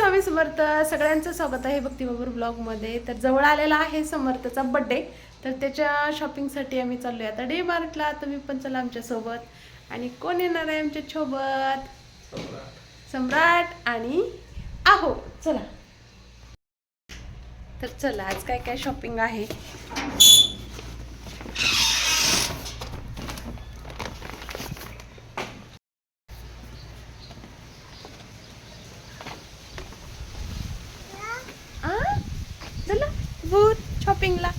स्वामी समर्थ सगळ्यांचं स्वागत आहे भक्तीबाबर ब्लॉगमध्ये तर जवळ आलेला आहे समर्थचा बड्डे तर त्याच्या शॉपिंगसाठी आम्ही चाललोय आता डे मार्टला तुम्ही पण चला आमच्यासोबत. आणि कोण येणार आहे आमच्यासोबत? सम्राट आणि आहो. चला. तर चला आज काय काय शॉपिंग आहे? शॉपिंगला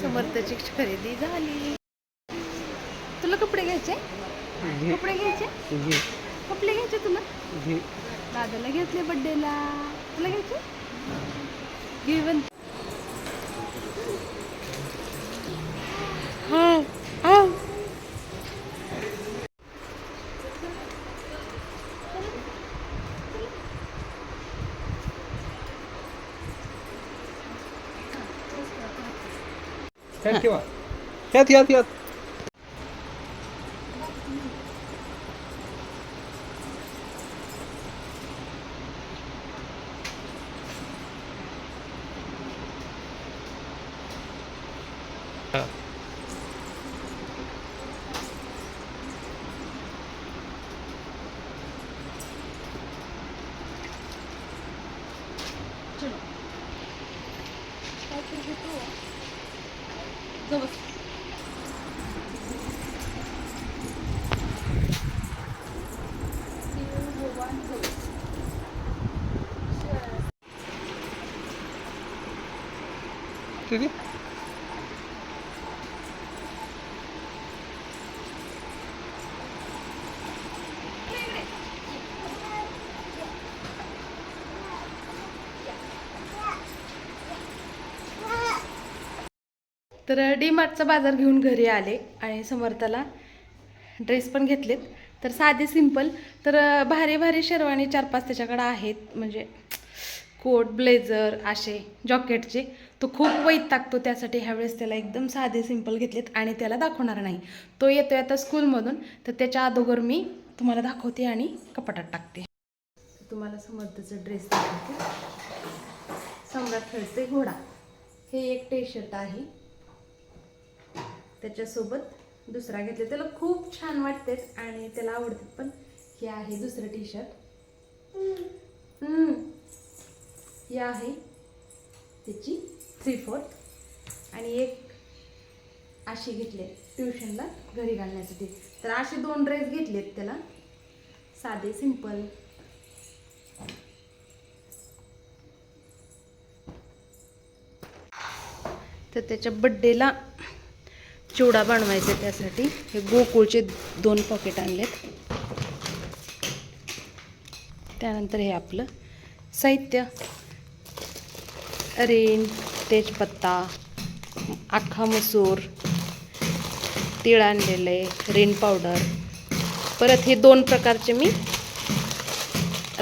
समर्थची खरेदी झाली. तुला कपडे घ्यायचे? कपडे घ्यायचे? कपडे घ्यायचे तुला? दादाला घेतले बर्थडेला तुला घ्यायचे? गिवन Thank you. Hati hati hati. 那个。是。तर D मार्टचा बाजार घेऊन घरी आले आणि समर्थाला ड्रेस पण घेतलेत. तर साधे सिंपल. तर भारी भारी शेरवाणी चार पाच त्याच्याकडं आहेत. म्हणजे कोट ब्लेझर असे जॉकेटचे. तो खूप वैत टाकतो त्यासाठी. ह्यावेळेस त्याला एकदम साधे सिंपल घेतलेत आणि त्याला दाखवणार नाही. तो येतोय आता स्कूलमधून. तर त्याच्या अगोदर मी तुम्हाला दाखवते आणि कपाटात टाकते. तुम्हाला समर्थचं ड्रेस दाखवते. सम्राट खेळते घोडा. हे एक टी शर्ट आहे. त्याच्यासोबत दुसरा घेतले. त्याला खूप छान वाटते आणि त्याला आवडते पण हे आहे दुसरं टी शर्ट हे आहे त्याची थ्री फोर्थ आणि एक अशी घेतले ट्युशनला घरी घालण्यासाठी. तर असे दोन ड्रेस घेतलेत त्याला. साधे सिंपल तर त्याच्या बड्डेला चिवडा बनवायचा त्यासाठी. हे गोकुळचे दोन पॉकेट आणलेत. त्यानंतर हे आपलं साहित्य. रेन तेजपत्ता अख्खा मसूर तीळ आणलेलं आहे रेन पावडर. परत हे दोन प्रकारचे मी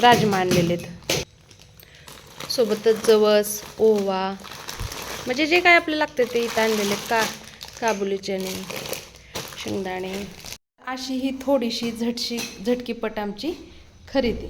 राजमा आणलेले आहेत सोबतच जवस ओवा म्हणजे जे काय आपल्याला लागतं ते इथं आणलेले आहेत. का? काबुली चणे शेंगदाणे. अशी ही थोडीशी झटशी झटकीपट आमची खरेदी.